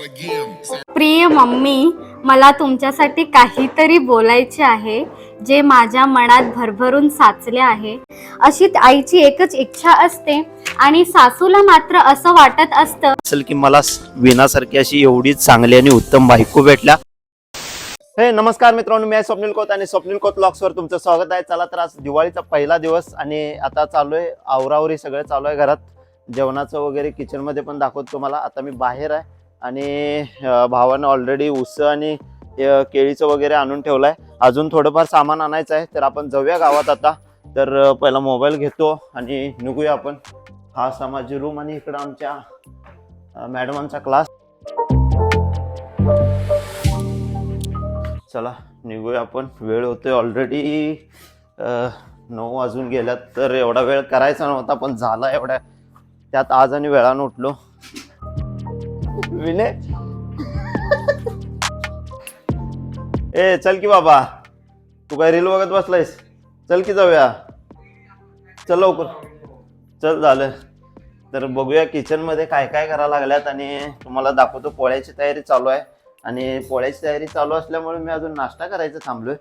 प्रिय मम्मी मला तुमच्यासाठी काहीतरी बोलायचे आहे जे माझ्या मनात भरभरून साचले आहे. अशी आईची एकच इच्छा असते आणि सासूला मात्र असं वाटत असतं. असेल की मला विनासारखी अशी एवढी चांगली आणि उत्तम बायको भेटल्या. हे नमस्कार मित्रांनो मी आहे स्वप्नील कोत आणि स्वप्नील कोत वर तुमचं स्वागत आहे. चला तर आज दिवाळीचा पहिला दिवस आणि आता चालू आहे आवरावरी सगळं चालू आहे घरात. जेवणाचं वगैरे किचनमध्ये पण दाखवतो तुम्हाला. आता मी बाहेर आहे. आणि भावानं ऑलरेडी उस आणि केळीचं वगैरे आणून ठेवलं आहे अजून थोडंफार सामान आणायचं आहे तर आपण जाऊया गावात आता. तर पहिला मोबाईल घेतो आणि निघूया आपण. हा समाजी रूम आणि इकडं आमच्या मॅडमांचा क्लास चला निघूया आपण. वेळ होतोय ऑलरेडी नऊ वाजून गेल्यात तर एवढा वेळ करायचा नव्हता पण झाला एवढ्या त्यात आज आणि वेळानं उठलो. विनय? ए चल की बाबा. तू काय रील बघत बसलायस? चल की जाऊया. चल लवकर. चल झालं. तर बघूया किचनमध्ये काय काय करायला लागल्यात आणि तुम्हाला दाखवतो पोळ्याची तयारी चालू आहे. आणि पोळ्याची तयारी चालू असल्यामुळे मी अजून नाश्ता करायचं थांबलोय.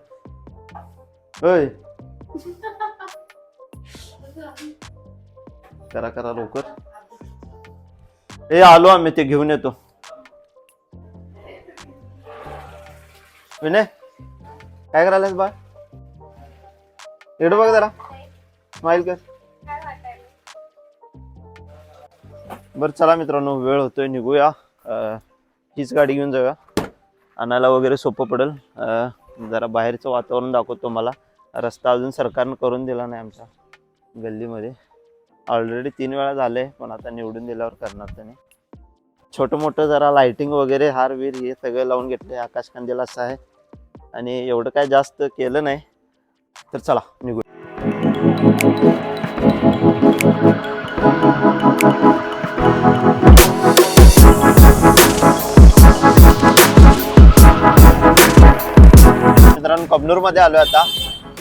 होय. करा करा लवकर. ए आलो आम्ही ते घेऊन येतो. विनय काय करायलास बा इकडं बघ जरा. स्माईल कर. बरं चला मित्रांनो वेळ होतोय निघूया. हीच गाडी घेऊन जाऊया. आणायला वगैरे सोपं पडेल. अं, जरा बाहेरचं वातावरण दाखवतो मला रस्ता अजून सरकारनं करून दिला नाही आमच्या गल्लीमध्ये. ऑलरेडी तीन वेळा झाले पण आता निवडून दिल्यावर करणार त्याने. छोटं मोठं जरा लाइटिंग वगैरे हार वीर हे सगळं लावून घेतले आकाशकंदील असं आहे. आणि एवढं काय जास्त केलं नाही. तर चला निघू. मित्रांनो कबनूरमध्ये आलो आता.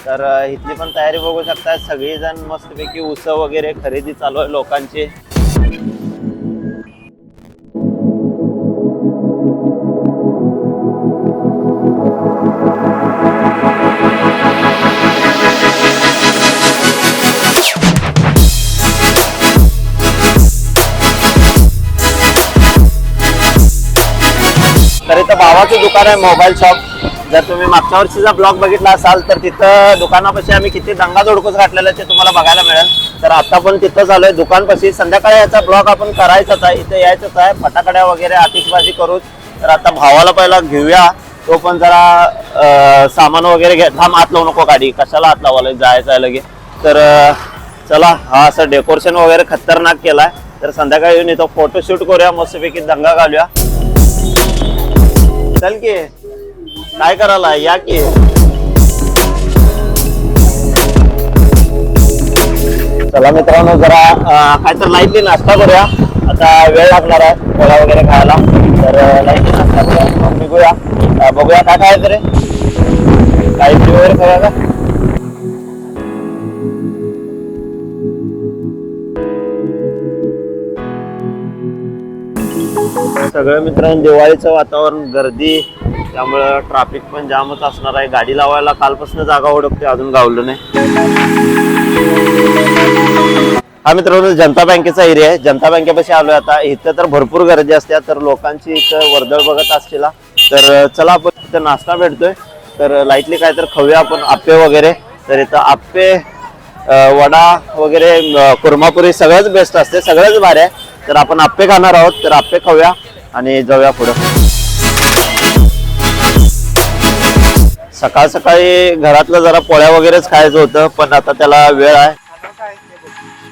तर इथली पण तयारी बघू शकता सगळेजण मस्तपैकी उस वगैरे खरेदी चालू आहे लोकांची. नावाचं दुकान आहे मोबाईल शॉप. जर तुम्ही मागच्या वर्षीचा ब्लॉग बघितला असाल तर तिथं दुकानापाशी आम्ही किती दंगा दोडकूच घातलेला ते तुम्हाला बघायला मिळेल. तर आता पण तिथं आलोय दुकानपाशी संध्याकाळी याचा ब्लॉग आपण करायचाच आहे इथं यायचंच आहे. फटाकड्या वगैरे आतिषबाजी करू तर आता भावाला पहिला घेऊया. तो पण जरा सामान वगैरे घ्या थांब हात लावू नको गाडी. कशाला हात लावायला जायचं आहे लगे तर चला हा असं डेकोरेशन वगैरे खतरनाक केलाय. तर संध्याकाळी येऊन इथं फोटोशूट करूया. मस्तपैकी दंगा घालूया. चल की. काय करायला या की. चला मित्रांनो जरा काय तर लाईटली नाश्ता करूया. आता वेळ लागणार आहे पोळा वगैरे खायला. तर लाईटली नाश्ता करूया. निघूया. बघूया काय खायचं रे? काही वगैरे खायला? सगळं मित्रांनो दिवाळीचं वातावरण गर्दी त्यामुळं ट्रॅफिक पण जामच असणार आहे. गाडी लावायला कालपासून जागा ओळखते अजून गावलं नाही. हा मित्रांनो जनता बँकेचा एरिया आहे. जनता बँकेपाशी आलोय आता. इथं तर भरपूर गर्दी असते. तर लोकांची इथं वर्दळ बघत असतील. तर चला आपण इथं नाश्ता भेटतोय. तर लाईटली काय तर खाऊया आपण. आप्पे वगैरे. तर इथं आप्पे वडा वगैरे कुर्मापुरी सगळंच बेस्ट असते. सगळंच भारी आहे. तर आपण आप्पे खाणार आहोत. तर आप्पे खाऊया. आणि जाऊया पुढं. सकाळ सकाळी घरातलं जरा पोळ्या वगैरेच खायचं होतं पण आता त्याला वेळ आहे.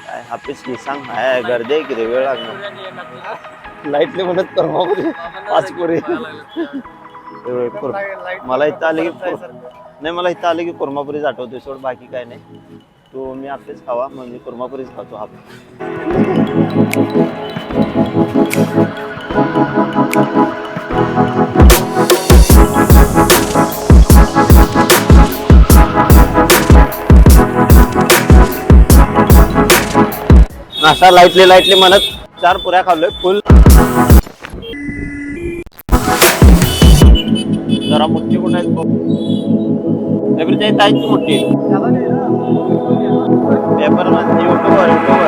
काय हापीस की सांग आहे गर्दी आहे की रे वेळ लागणार लाईटले म्हणत कुर्मापुरी पाच पुरी. एवढं कुर- मला इथं आले की नाही मला इथं आले की कुर्मापुरीच आठवतोय. सोड बाकी काय नाही. तू मी आपलेच खावा मग मी कुर्मापुरीच खातो हा नाश्ता लाईटले लाईटले म्हणत चार पुऱ्या खाल्लोय फुल जरा मोठी कुठे आहेत बघ. ए, प्रीता, इथं आहेत की मोठी पेपरमध्ये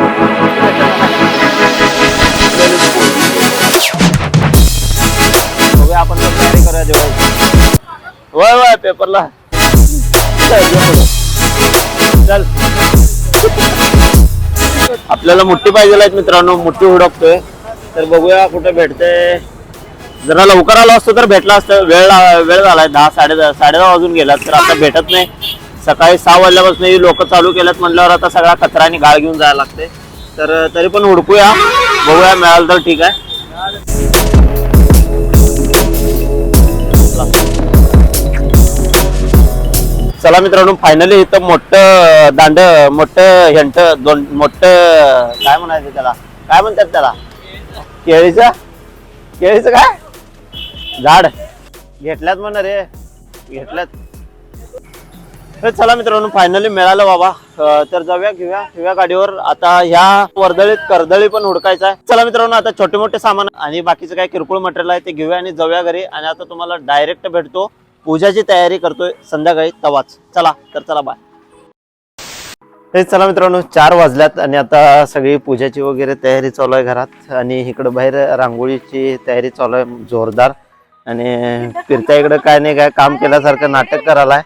पेपरला. चल, आपल्याला मोठी पाहिजे आहेत मित्रांनो मोठी हुडकतोय. तर बघूया कुठे भेटते. जरा लवकर आलो असतो तर भेटला असतं. वेळ वेळ झालाय दहा साडे दहा साडे दहा वाजून गेला तर आता भेटत नाही. सकाळी सहा वाजल्यापासून ही लोक चालू केल्यात म्हणल्यावर आता सगळा कचरा आणि गाळ घेऊन जायला लागते तर तरी पण हुडकूया. बघूया मिळालं तर ठीक आहे. चला मित्रांनो फायनली इथं मोठं दांड मोठं हेंट दोन मोठं काय म्हणायचं त्याला? काय म्हणतात त्याला? केळीचं? केळीचं काय? झाड. घेतल्यात म्हण रे. घेतल्यात. तर चला मित्रांनो फायनली मिळालं बाबा. तर जाऊया घेऊया घेऊया गाडीवर. आता ह्या वर्दळीत कर्दळी पण हुडकायचं आहे. चला मित्रांनो आता छोटे मोठे सामान आणि बाकीचं काय किरकोळ मटेरियल आहे ते घेऊया आणि जाऊया घरी. आणि आता तुम्हाला डायरेक्ट भेटतो. पूजाची तयारी करतोय संध्याकाळी तवाच. चला तर चला बाय हे चला मित्रांनो चार वाजल्यात आणि आता सगळी पूजाची वगैरे तयारी चालू आहे घरात. आणि इकडं बाहेर रांगोळीची तयारी चालू आहे जोरदार. आणि फिरत्या इकडं काय नाही काय काम केल्यासारखं नाटक करायला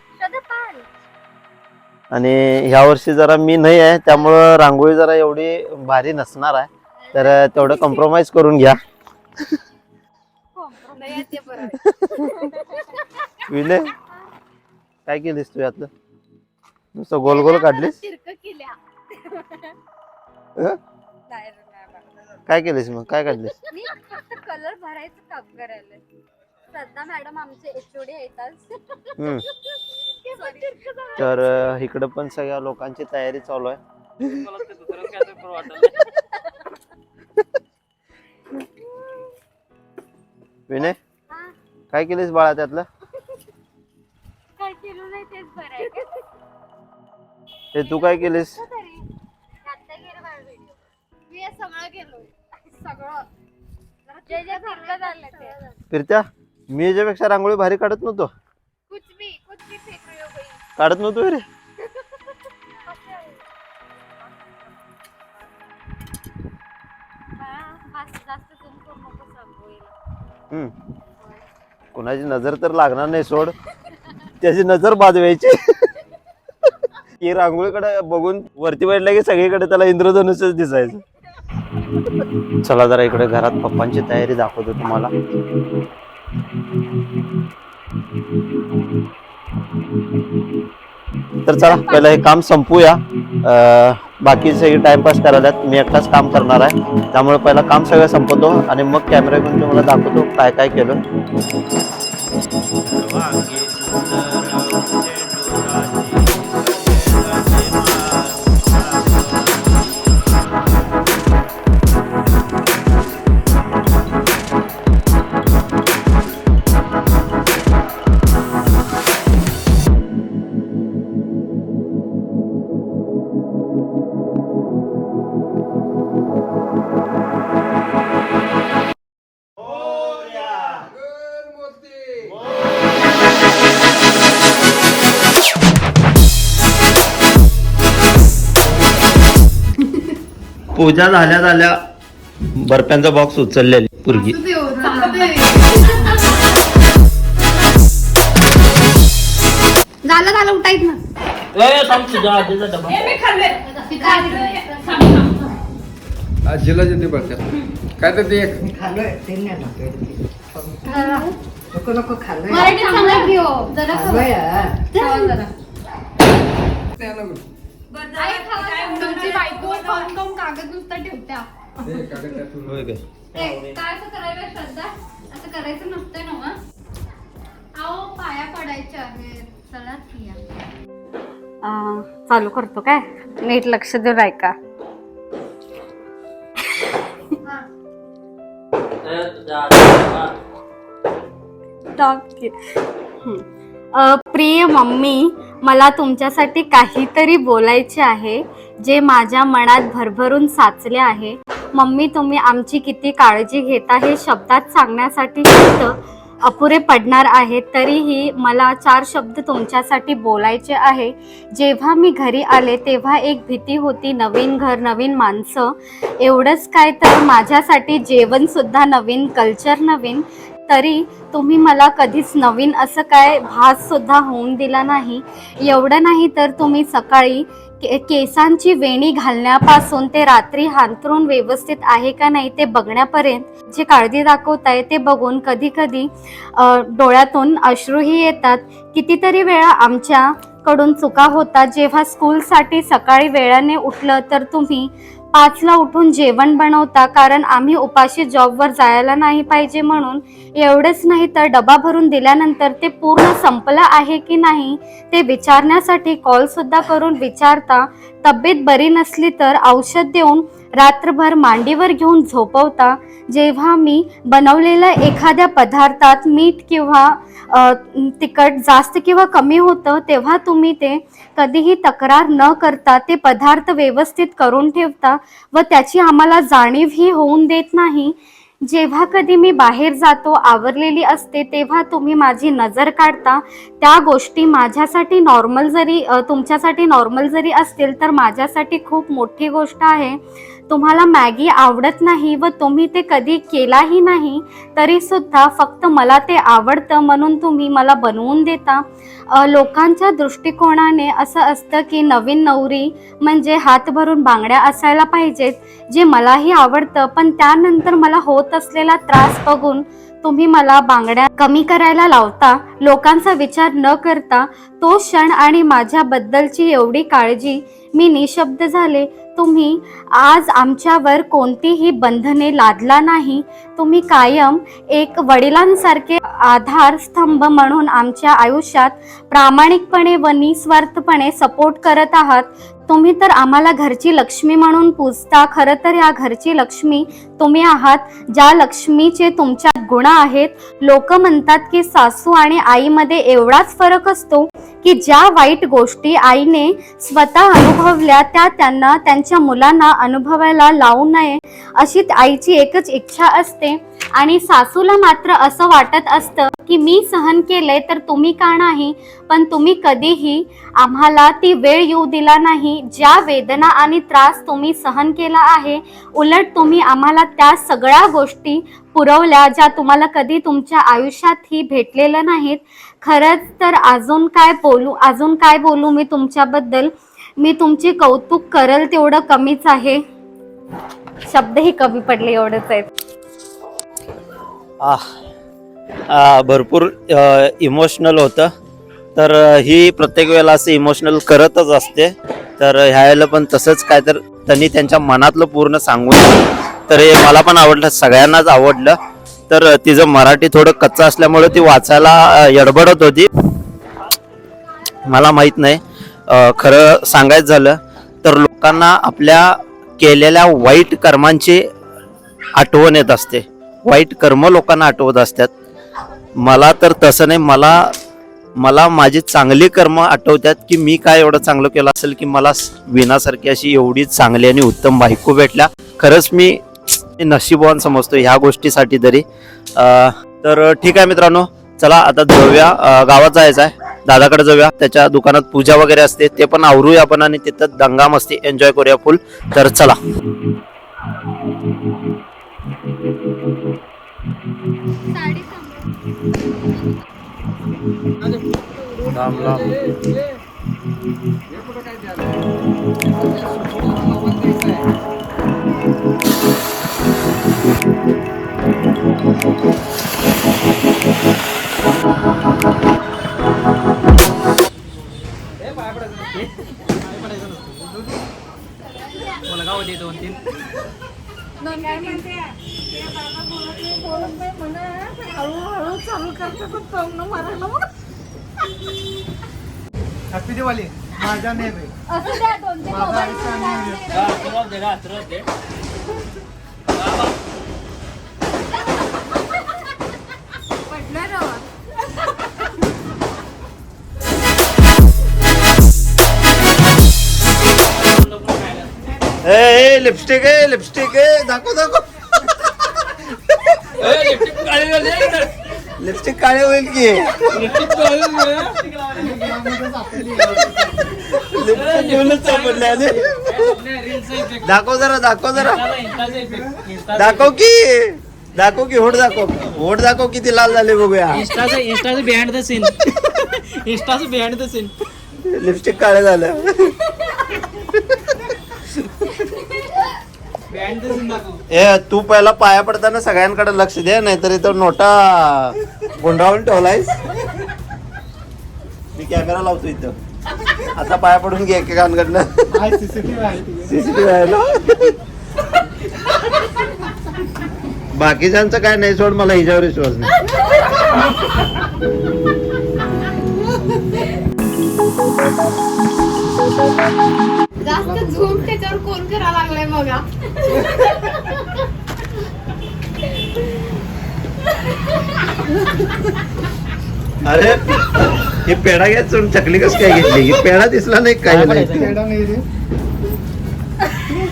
आणि ह्या वर्षी जरा मी नाही आहे त्यामुळं रांगोळी जरा एवढी भारी नसणार आहे. तर तेवढं कॉम्प्रोमाइज करून घ्या. विले काय केलीस तू यातलं? नुसतं गोल गोल काढलीस? अं? काय केलीस मग? काय काढलीस? मी फक्त कलर भरायचं काम करायला. श्रद्धा मॅडम आमचे एचओडी. हम्म Sorry. तर अं, इकडं पण सगळ्या लोकांची तयारी चालू आहे. विनय हा, काय केलीस बाळा त्यातलं? हे तू काय केलीस? मी फिरत्या? मी याच्यापेक्षा रांगोळी भारी काढत नव्हतो. काढत नव्हतो रे. कोणाची नजर तर लागणार नाही सोड. त्याची नजर बाजवायची. की रांगोळीकडे बघून वरती बैठला की सगळीकडे त्याला इंद्रधनुष्यच दिसायचं. चला जरा इकडे घरात पप्पांची तयारी दाखवतो तुम्हाला. तर चला पहिलं हे काम संपूया. बाकी सगळी टाइमपास करायला मी एकटाच काम करणार आहे. त्यामुळे पहिला काम सगळं संपवतो आणि मग कॅमेरा घेऊन तुम्हाला दाखवतो काय काय केलं. पूजा झाल्या झाल्या बर्फ्यांचा बॉक्स उचललेली पुरगी. झालं झालं उठायच ना आजीला जेते बरं काय तर ते एक नको नको खाल्लंय. मराठी सांगा की हो. जरा खाल्लंय. खावा जरा. ते आणा बरं. आई खावा तुमची बायको खाऊन खाऊन कागद नुसता ठेवत्या. ते कागद त्यातून. होय काय? ए, काय असं करायला श्रद्धा? असं करायचं नसतंय ना मग. अहो पाया पडायचे आहेत. चला या चालू करतो काय? नीट लक्ष देऊ ऐका. अ, प्रिय मम्मी मला तुमच्यासाठी काहीतरी बोलायचे आहे. जे माझ्या मनात भरभरून साचले आहे. मम्मी तुम्ही आमची किती काळजी घेता हे शब्दात सांगण्यासाठी शब्द अपुरे पडणार आहेत तरीही मला चार शब्द तुमच्यासाठी बोलायचे आहे. जेव्हा मी घरी आले तेव्हा एक भीती होती नवीन घर नवीन माणसं. एवढंच काय तर माझ्यासाठी जेवणसुद्धा नवीन कल्चर नवीन. तरी तुम्ही मला कधीच नवीन असं काय भाससुद्धा होऊन दिला नाही. एवढं नाही तर तुम्ही सकाळी के केसांची वेणी घालण्यापासून ते रात्री हांतरून व्यवस्थित आहे का नाही ते बघण्यापर्यंत जे काळजी दाखवताय ते बघून कधी कधी डोळ्यातून अश्रूही येतात. कितीतरी वेळा आमच्याकडून चुका होतात. जेव्हा स्कूलसाठी सकाळी वेळाने उठलं तर तुम्ही पाचला उठून जेवण बनवता कारण आम्ही उपाशी जॉबवर जायला नाही पाहिजे म्हणून एवढेच नाही तर डबा भरून दिल्यानंतर ते पूर्ण संपलं आहे की नाही ते विचारण्यासाठी कॉलसुद्धा करून विचारता. तब्येत बरी नसली तर औषध देऊन रात्रभर मांडीवर घेऊन झोपवता. जेव्हा मी बनवलेल्या एखाद्या पदार्थात मीठ किंवा तिखट जास्त किंवा कमी होतं तेव्हा तुम्ही ते कधीही तक्रार न करता ते पदार्थ व्यवस्थित करून ठेवता व त्याची आम्हाला जाणीवही होऊन देत नाही. जेव्हा कधी मी बाहेर जातो आवरलेली असते तेव्हा तुम्ही माझी नजर काढता. त्या गोष्टी माझ्यासाठी नॉर्मल जरी तुमच्यासाठी नॉर्मल जरी असतील तर माझ्यासाठी खूप मोठी गोष्ट आहे. तुम्हाला मॅगी आवडत नाही व तुम्ही ते कधी केलाही नाही तरीसुद्धा फक्त मला ते आवडतं म्हणून तुम्ही मला बनवून देता. लोकांच्या दृष्टिकोनाने असं असतं की नवीन नवरी म्हणजे हात भरून बांगड्या असायला पाहिजेत जे मलाही आवडतं पण त्यानंतर मला होत असलेला त्रास बघून तुम्ही मला बांगड्या कमी करायला लावता लोकांचा विचार न करता तो क्षण आणि माझ्याबद्दलची एवढी काळजी मी निशब्द झाले तुम्ही आज आमच्यावर कोणतीही बंधने लादला नाही. तुम्ही कायम एक वडिलांसारखे आधारस्तंभ म्हणून आमच्या आयुष्यात प्रामाणिकपणे व निस्वार्थपणे सपोर्ट करत आहात. तुम्ही तर आम्हाला घरची लक्ष्मी म्हणून पूजता. खरं तर या घरची लक्ष्मी तुम्ही आहात. ज्या लक्ष्मीचे तुमच्यात गुण आहेत. लोक म्हणतात की सासू आणि आईमध्ये एवढाच फरक असतो की ज्या वाईट गोष्टी आईने स्वतः अनुभवल्या त्या त्यांना त्यांच्या मुलांना अनुभवायला लावू नये अशी आईची एकच इच्छा असते. आणि सासूला मात्र असं वाटत असतं की मी सहन केलंय तर तुम्ही का नाही? पण तुम्ही कधीही आम्हाला ती वेळ येऊ दिला नाही. ज्या वेदना आणि त्रास तुम्ही सहन केला आहे उलट तुम्ही आम्हाला त्या सगळ्या गोष्टी पुरवल्या ज्या तुम्हाला कधी तुमच्या आयुष्यातही भेटलेल्या नाहीत. खरंच तर अजून काय बोलू अजून काय बोलू मी तुमच्याबद्दल? मी तुमचे कौतुक करल तेवढं कमीच आहे. शब्दही कमी पडले एवढंच आहेत. भरपूर इमोशनल होतं. तर ही प्रत्येक वेळेला असं इमोशनल करतच असते. तर ह्याला पण तसंच काय तर त्यांनी त्यांच्या मनातलं पूर्ण सांगून तर हे मला पण आवडलं सगळ्यांनाच आवडलं. तर तिचं मराठी थोडं कच्चं असल्यामुळे ती वाचायला यडबडत होती. मला माहीत नाही. खरं सांगायचं झालं तर लोकांना आपल्या केलेल्या वाईट कर्मांची आठवण येत असते. वाईट कर्म लोकांना आठवत असतात. मला तर तसं नाही. मला मला माझी चांगली कर्म आठवतात की मी काय एवढं चांगलं केलं असेल की मला विनासारखी अशी एवढी चांगली आणि उत्तम बायको भेटल्या. खरंच मी नशीबवान समजतो ह्या गोष्टीसाठी तरी. अं, तर ठीक आहे मित्रांनो चला आता जाऊया. गावात जायचं आहे दादाकडे जाऊया. त्याच्या दुकानात पूजा वगैरे असते ते पण आवरूया आपण आणि तिथं दंगा मस्ती एन्जॉय करूया फुल. तर चला. हॅपी दिवाळी माझ्या नेहमी ए लिपस्टिक आहे लिपस्टिक आहे दाखव दाखव. लिपस्टिक काळे होईल की? लिपस्टिक घेऊनच सापडले दाखव जरा दाखव जरा. दाखव की? दाखव की होट दाखव. होट दाखव किती लाल झाले बघूया. इंस्टाचं इंस्टाचं बिहाइंड द सीन इंस्टाचं बिहाइंड द सीन लिपस्टिक काळे झालं बिहाइंड द सीन दाखव ए तू पहिला पाया पडताना सगळ्यांकडे लक्ष दे नाहीतर इथं नोटा गुंडाळून ठेवलायस. मी कॅमेरा लावतो इथं. आता पाया पडून घे एकेकांकडनं. सीसीटीव्ही आहे ना? बाकीच्यांचं काय नाही सोड मला हिच्यावर विश्वास नाही. जास्त झूम त्याच्यावर कोण करा लागलाय बघा. अरे हे पेढा घ्या सोडून चकली कस काय घेतली? ही पेढा दिसला नाही काय नाही.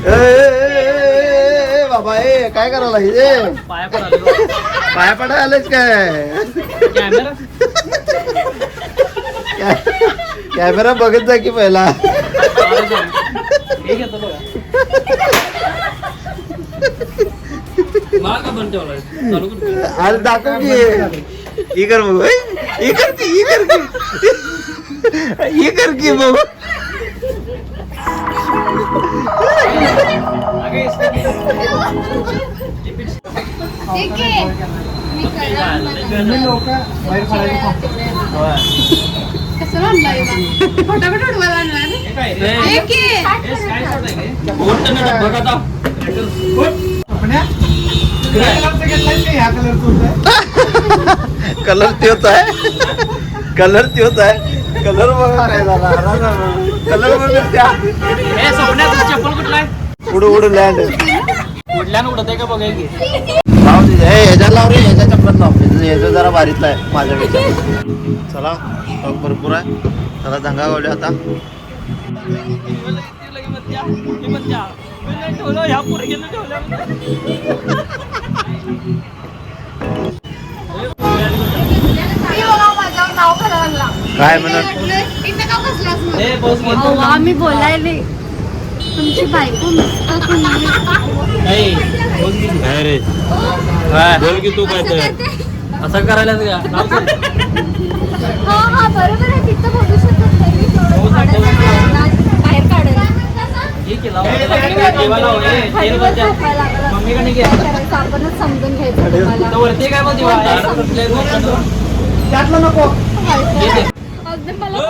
ए, ए, ए, ए, ए, बाबा ए काय करायला हे पाया पडा आलेच काय? कॅमेरा? कॅमेरा बघत जा की पहिला. हे घेतो बघा माग का बंद ठेवलाय चालू कर अरे दाखव की ही कर बघू ए, ही कर की ही कर की ही कर की बघू अगे इसके ठीक आहे मी कसं म्हणलाय फटाफट उडवायला? हे हे? हे आता. कलर त्योच आहे. कलर त्योच आहे. कलर बघा. कलर बघ हे चप्पल कुठला आहे? उडू उडू लँड उडल्यानं उडत आहे का? बघा की लाव रे ह्याच्या चपलात लाव. ह्याचं जरा बारीतला आहे माझ्यापेक्षा. चला स्टॉक भरपूर आहे. चला दंगा गावले आता. काय म्हणत? हे आम्ही बोलायले. तुमची बायको. नाही. रे. बोल की तू काय तर. असं करायला. हा हा बरोबर आहे. तिथं काढायला हे आपणच समजून घ्यायचं मला